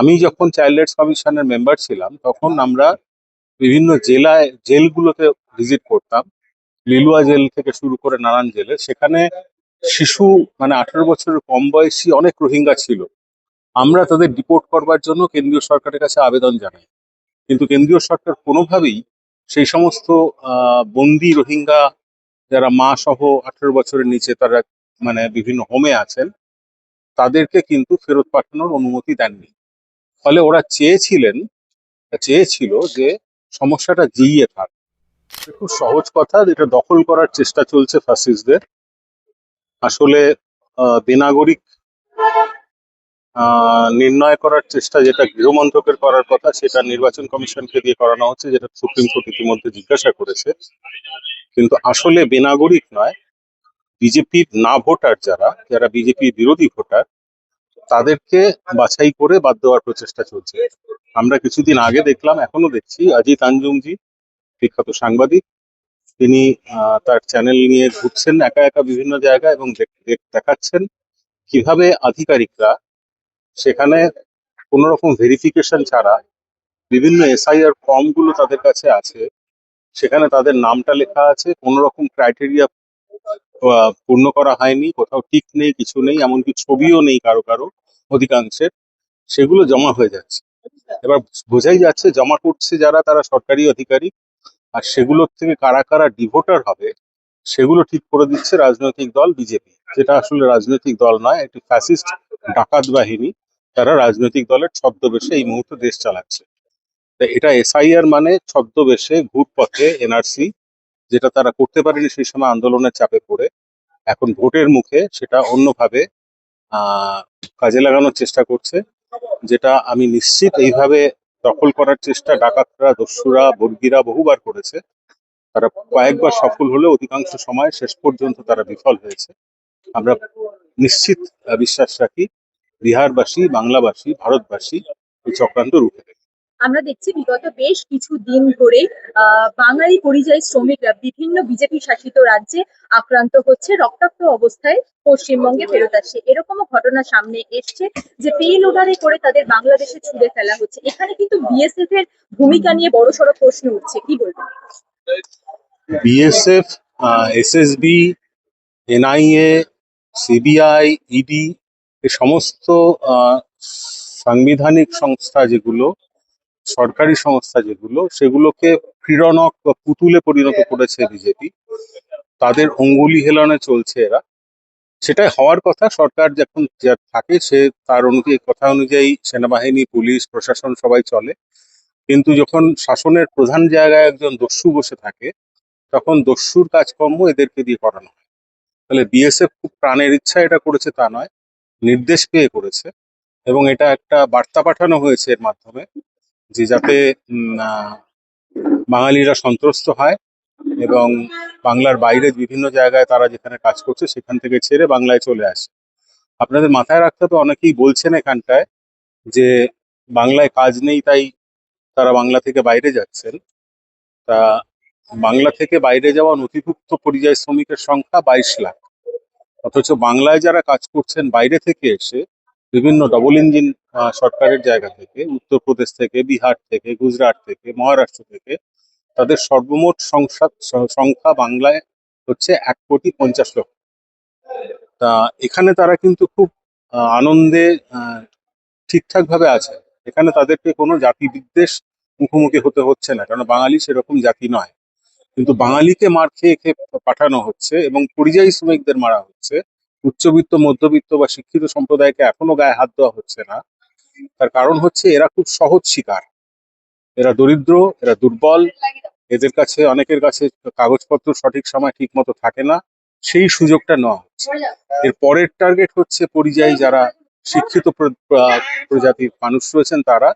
আমি যখন child rights কমিশনের মেম্বার ছিলাম, তখন আমরা বিভিন্ন জেলায়, জেলগুলোতে ভিজিট করতাম। লিলুয়া জেল থেকে শুরু করে নানান জেলে। সেখানে শিশু মানে আঠারো বছরের কম বয়সী অনেক রোহিঙ্গা ছিল। আমরা তাদের ডিপোর্ট করবার জন্য কেন্দ্রীয় সরকারের কাছে আবেদন জানাই। কিন্তু কেন্দ্রীয় সরকার কোনোভাবেই সেই সমস্ত বন্দি রোহিঙ্গা যারা মা সহ আঠারো বছরের নিচে তারা মানে বিভিন্ন হোমে আছেন, তাদেরকে কিন্তু ফেরত পাঠানোর অনুমতি দেননি। ফলে ওরা চেয়েছিলেন, চেয়েছিল যে সমস্যাটা জিইয়ে থাক। খুব সহজ কথা, যেটা দখল করার চেষ্টা চলছে ফাসিস্টদের আসলে বেনাগরিক নির্ণয় করার চেষ্টা, যেটা গৃহমন্ত্রকের করার কথা, সেটা নির্বাচন কমিশনকে দিয়ে করানো হচ্ছে, যেটা সুপ্রিম কোর্ট ইতিমধ্যে জিজ্ঞাসা করেছে। কিন্তু আসলে বেনাগরিক নয়, বিজেপির না ভোটার যারা যারা বিজেপি বিরোধী ভোটার তাদেরকে বাছাই করে বাদ দেওয়ার প্রচেষ্টা চলছে। আমরা কিছুদিন আগে দেখলাম, এখনও দেখছি, অজিত আঞ্জুমজি, বিখ্যাত সাংবাদিক। তিনি তার চ্যানেল নিয়ে ঘুরছেন একা একা বিভিন্ন জায়গায় এবং দেখ- দেখ- দেখাচ্ছেন কীভাবে আধিকারিকরা সেখানে কোনো রকম ভেরিফিকেশন ছাড়া বিভিন্ন এসআইআর ফর্মগুলো তাদের কাছে আছে, সেখানে তাদের নামটা লেখা আছে কোনো রকম ক্রাইটেরিয়া পূর্ণ করা হয়নি, কোথাও ঠিক নেই, কিছু নেই, এমনকি ছবিও নেই কারও কারও, অধিকাংশের, সেগুলো জমা হয়ে যাচ্ছে। এবার বোঝাই যাচ্ছে জমা করছে যারা, তারা সরকারি অধিকারী, আর সেগুলোর থেকে কারা কারা ডিভোটার হবে, সেগুলো ঠিক করে দিচ্ছে রাজনৈতিক দল বিজেপি যেটা আসলে রাজনৈতিক দল নয়, একটি ফ্যাসিস্ট ডাকাত বাহিনী, তারা রাজনৈতিক দলের ছদ্মবেশে এই মুহূর্তে দেশ চালাচ্ছে। এটা এসআইআর মানে ছদ্মবেশে ঘুরপথে এনআরসি যেটা তারা করতে পারেনি সেই সময় আন্দোলনের চাপে পড়ে। এখন ভোটের মুখে সেটা অন্যভাবে কাজে লাগানোর চেষ্টা করছে, যেটা আমি নিশ্চিত এইভাবে দখল করার চেষ্টা ডাকাতরা, দস্যুরা, বর্গীরা বহুবার করেছে। তারা কয়েকবার সফল হলেও অধিকাংশ সময় শেষ পর্যন্ত তারা বিফল হয়েছে। আমরা নিশ্চিত বিশ্বাস রাখি, বিহারবাসী, বাংলাবাসী, ভারতবাসী এই চক্রান্ত দেবে আমরা দেখছি বিগত বেশ কিছু দিন ধরে বাঙালি পরিযায়ী শ্রমিকরা বিভিন্ন বিজেপি শাসিত রাজ্যে আক্রান্ত হচ্ছে, রক্তাক্ত অবস্থায় পশ্চিমবঙ্গে ফেরত আসছে। এরকমও ঘটনা সামনে এসছে যে পে লোডারে করে তাদের বাংলাদেশে ছুড়ে ফেলা হচ্ছে। এখানে কিন্তু বিএসএফ এর ভূমিকা নিয়ে বড় বড়সড় প্রশ্ন উঠছে। কি বলবেন? BSF SSB, NIA, CBI, ED, এ সমস্ত সাংবিধানিক সংস্থা যেগুলো সরকারি সংস্থা যেগুলো সেগুলোকে ক্রীড়নক বা পুতুলে পরিণত করেছে বিজেপি। তাদের অঙ্গুলি হেলনে চলছে এরা। সেটাই হওয়ার কথা সরকার যখন যা থাকে সে তার অনুযায়ী কথা অনুযায়ী সেনাবাহিনী পুলিশ প্রশাসন সবাই চলে। কিন্তু যখন শাসনের প্রধান জায়গায় একজন দস্যু বসে থাকে তখন দস্যুর কাজকর্ম এদেরকে দিয়ে করানো হয়। তাহলে বিএসএফ খুব প্রাণের ইচ্ছা এটা করেছে তা নয় নির্দেশ পেয়ে করেছে। এবং এটা একটা বার্তা পাঠানো হয়েছে এর মাধ্যমে। যে যাতে বাঙালিরা সন্ত্রস্ত হয় এবং বাংলার বাইরে বিভিন্ন জায়গায় তারা যেখানে কাজ করছে সেখান থেকে ছেড়ে বাংলায় চলে আসে। আপনাদের মাথায় রাখতে হবে, অনেকেই বলছেন এখানটায় যে বাংলায় কাজ নেই, তাই তারা বাংলা থেকে বাইরে যাচ্ছেন। তা বাংলা থেকে বাইরে যাওয়া নথিভুক্ত পরিযায়ী শ্রমিকের সংখ্যা বাইশ লাখ। অথচ বাংলায় যারা কাজ করছেন, বাইরে থেকে এসে বিভিন্ন ডবল ইঞ্জিন সরকারের জায়গা থেকে, উত্তরপ্রদেশ থেকে, বিহার থেকে, গুজরাট থেকে, মহারাষ্ট্র থেকে, তাদের সর্বমোট সংখ্যা সংখ্যা বাংলায় হচ্ছে এক কোটি পঞ্চাশ লক্ষ। তা এখানে তারা কিন্তু খুব আনন্দে ঠিকঠাক ভাবে আছে। এখানে তাদেরকে কোনো জাতি বিদ্বেষ মুখোমুখি হতে হচ্ছে না কারণ বাঙালি সেরকম জাতি নয়। কিন্তু বাঙালিকে মার খেয়ে খেয়ে পাঠানো হচ্ছে এবং পরিযায়ী শ্রমিকদের মারা হচ্ছে। উচ্চবিত্ত, মধ্যবিত্ত বা শিক্ষিত সম্প্রদায়কে এখনও গায়ে হাত দেওয়া হচ্ছে না। তার কারণ হচ্ছে এরা খুব সহজ শিকার। এরা দরিদ্র, এরা দুর্বল। এদের কাছে, অনেকের কাছে কাগজপত্র সঠিক সময় ঠিক মতো থাকে না। সেই সুযোগটা নেওয়া হচ্ছে। এর পরের টার্গেট হচ্ছে পরিযায়ী যারা শিক্ষিত প্র- প্র- প্রজাতির মানুষ রয়েছেন তারা।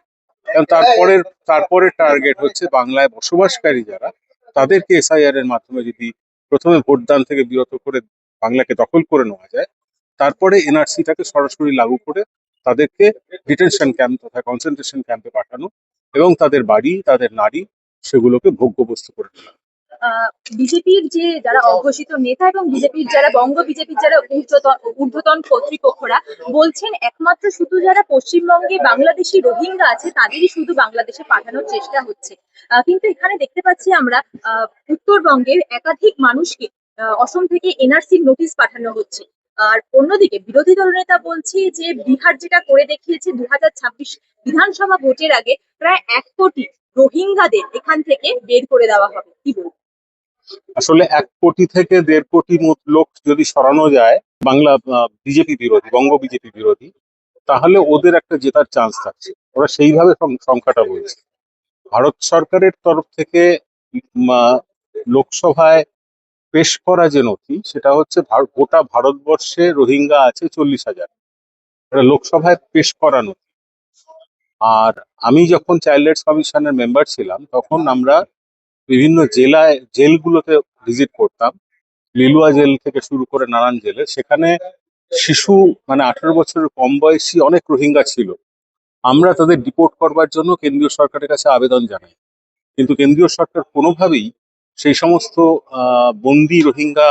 এবং তারপরের তারপরের টার্গেট হচ্ছে বাংলায় বসবাসকারী যারা। তাদেরকে এসআইআর এর মাধ্যমে যদি প্রথমে ভোটদান থেকে বিরত করে বাংলাকে দখল করে নেওয়া যায়, তারপরে এনআরসিটাকে সরাসরি লাগু করে তাদেরকে ডিটেনশন ক্যাম্প তথা কনসেন্ট্রেশন ক্যাম্পে পাঠানো এবং তাদের বাড়ি, তাদের নারী সেগুলোকে ভোগ্য বস্তু করে তোলা। বিজেপির যে যারা অঘোষিত নেতা এবং বিজেপির যারা বঙ্গ বিজেপির যারা ঊর্ধ্বতন কর্তৃপক্ষরা বলছেন একমাত্র শুধু যারা পশ্চিমবঙ্গে বাংলাদেশি রোহিঙ্গা আছে, তাদেরই শুধু বাংলাদেশে পাঠানোর চেষ্টা হচ্ছে। কিন্তু এখানে দেখতে পাচ্ছি আমরা উত্তরবঙ্গের একাধিক মানুষকে অসম থেকে এনআরসির নোটিশ পাঠানো হচ্ছে। আর অন্যদিকে বিরোধী দলনেতা বলছে যে বিহার যেটা করে দেখিয়েছে দু হাজার ছাব্বিশ বিধানসভা ভোটের আগে প্রায় এক কোটি রোহিঙ্গাদের এখান থেকে বের করে দেওয়া হবে। কি বলব? আসলে এক কোটি থেকে দেড় কোটি লোক যদি সরানো যায়, বাংলা বিজেপি বিরোধী, বঙ্গ বিজেপি বিরোধী, তাহলে ওদের একটা জেতার চান্স থাকছে। ওরা সেইভাবে সংখ্যাটা বলছে। ভারত সরকারের তরফ থেকে লোকসভায় পেশ করা যে নথি, সেটা হচ্ছে গোটা ভারতবর্ষে রোহিঙ্গা আছে চল্লিশ হাজার। এটা লোকসভায় পেশ করা নথি। আর আমি যখন চাইল্ড রাইটস কমিশনের মেম্বার ছিলাম, তখন আমরা বিভিন্ন জেলায়, জেলগুলোতে ভিজিট করতাম। লিলুয়া জেল থেকে শুরু করে নানান জেলে। সেখানে শিশু মানে আঠারো বছরের কম বয়সী অনেক রোহিঙ্গা ছিল। আমরা তাদের ডিপোর্ট করবার জন্য কেন্দ্রীয় সরকারের কাছে আবেদন জানাই। কিন্তু কেন্দ্রীয় সরকার কোনোভাবেই সেই সমস্ত বন্দি রোহিঙ্গা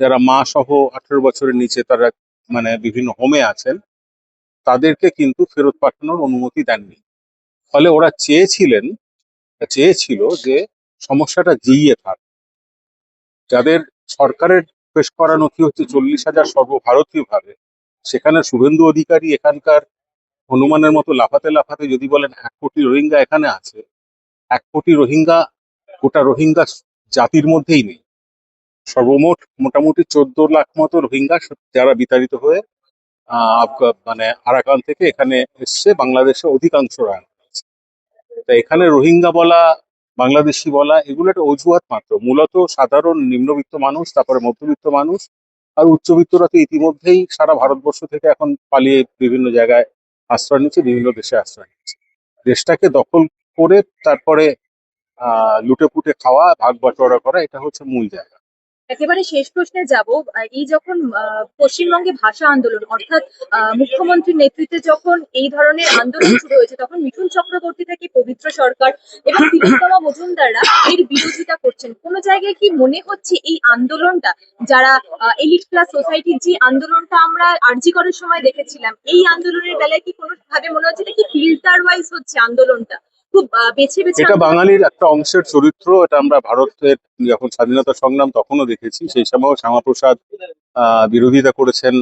যারা মা সহ আঠারো বছরের নিচে তারা মানে বিভিন্ন হোমে আছেন, তাদেরকে কিন্তু ফেরত পাঠানোর অনুমতি দেননি। ফলে ওরা চেয়েছিলেন, চেয়েছিল যে সমস্যাটা জিইয়ে থাক। যাদের সরকারের পেশ করা নথি হচ্ছে চল্লিশ হাজার সর্বভারতীয় ভাবে, সেখানে শুভেন্দু অধিকারী এখানকার হনুমানের মতো লাফাতে লাফাতে যদি বলেন এক কোটি রোহিঙ্গা এখানে আছে, এক কোটি রোহিঙ্গা গোটা রোহিঙ্গা জাতির মধ্যেই নেই। সর্বমোট মোটামুটি চোদ্দ লাখ মতো রোহিঙ্গা যারা বিতাড়িত হয়ে মানে আরাকান থেকে এখানে এসছে, বাংলাদেশে অধিকাংশ তা এখানে রোহিঙ্গা বলা, বাংলাদেশি বলা, এগুলো একটা অজুহাত মাত্র। মূলত সাধারণ নিম্নবিত্ত মানুষ, তারপরে মধ্যবিত্ত মানুষ, আর উচ্চবিত্তরা তো ইতিমধ্যেই সারা ভারতবর্ষ থেকে এখন পালিয়ে বিভিন্ন জায়গায় আশ্রয় নিচ্ছে, বিভিন্ন দেশে আশ্রয় নিচ্ছে। দেশটাকে দখল করে তারপরে লুটে পুটে খাওয়া ভাগ বাটোয়ারা করা এটা হচ্ছে মূল জায়গা। একেবারে শেষ প্রশ্নে যাব। এই যখন পশ্চিমবঙ্গে ভাষা আন্দোলন অর্থাৎ মুখ্যমন্ত্রীর নেতৃত্বে যখন এই ধরনের আন্দোলন শুরু হয়েছে তখন মিঠুন চক্রবর্তী থেকে পবিত্র সরকার এবং তিলোত্তমা মজুমদাররা এর বিরোধিতা করছেন। কোনো জায়গায় কি মনে হচ্ছে এই আন্দোলনটা যারা এলিট ক্লাস সোসাইটির যে আন্দোলনটা আমরা আরজি করার সময় দেখেছিলাম এই আন্দোলনের বেলায় কি কোনো ভাবে মনে হচ্ছে এটা কি ফিল্টার ওয়াইজ হচ্ছে আন্দোলনটা? খুব বেছে বেছে এটা বাঙালির একটা অংশের চরিত্র এটা আমরা ভারতের যখন স্বাধীনতা সংগ্রাম তখনও দেখেছি সেই সময় শ্যামাপ্রসাদ বিরোধিতা করেছেন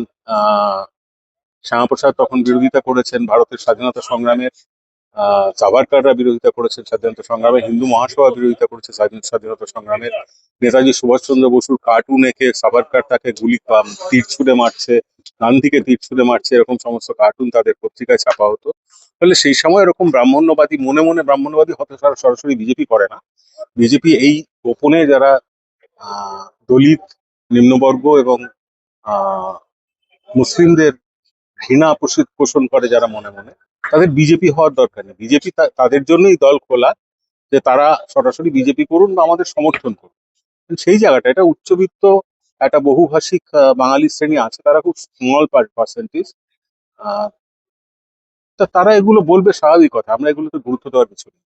শ্যামাপ্রসাদ তখন বিরোধিতা করেছেন ভারতের স্বাধীনতা সংগ্রামের আহ, সাভারকাররা বিরোধিতা করেছেন স্বাধীনতা সংগ্রামে হিন্দু মহাসভা বিরোধিতা করেছে স্বাধীন স্বাধীনতা সংগ্রামের নেতাজি সুভাষচন্দ্র বসুর কার্টুন এঁকে সাভারকার তাকে গুলি তীর ছুড়ে মারছে গান্ধীকে তীর ছুড়ে মারছে, এরকম সমস্ত কার্টুন তাদের পত্রিকায় ছাপা হতো। ফলে সেই সময় এরকম ব্রাহ্মণ্যবাদী, মনে মনে ব্রাহ্মণ্যবাদী হতে সর- সরাসরি বিজেপি করে না। বিজেপি এই গোপনে যারা দলিত, নিম্নবর্গ এবং মুসলিমদের ঘৃণা পোষি- পোষণ করে যারা মনে মনে, তাদের বিজেপি হওয়ার দরকার নেই। বিজেপি তাদের জন্যই দল খোলা, যে তারা সরাসরি বিজেপি করুন বা আমাদের সমর্থন করুন। সেই জায়গাটা, এটা উচ্চবিত্ত একটা বহুভাষিক বাঙালি শ্রেণি আছে, তারা খুব স্মল পার্সেন্টেজ তা তারা এগুলো বলবে স্বাভাবিক কথা, আমরা এগুলোতে গুরুত্ব দেওয়ার কিছু নেই।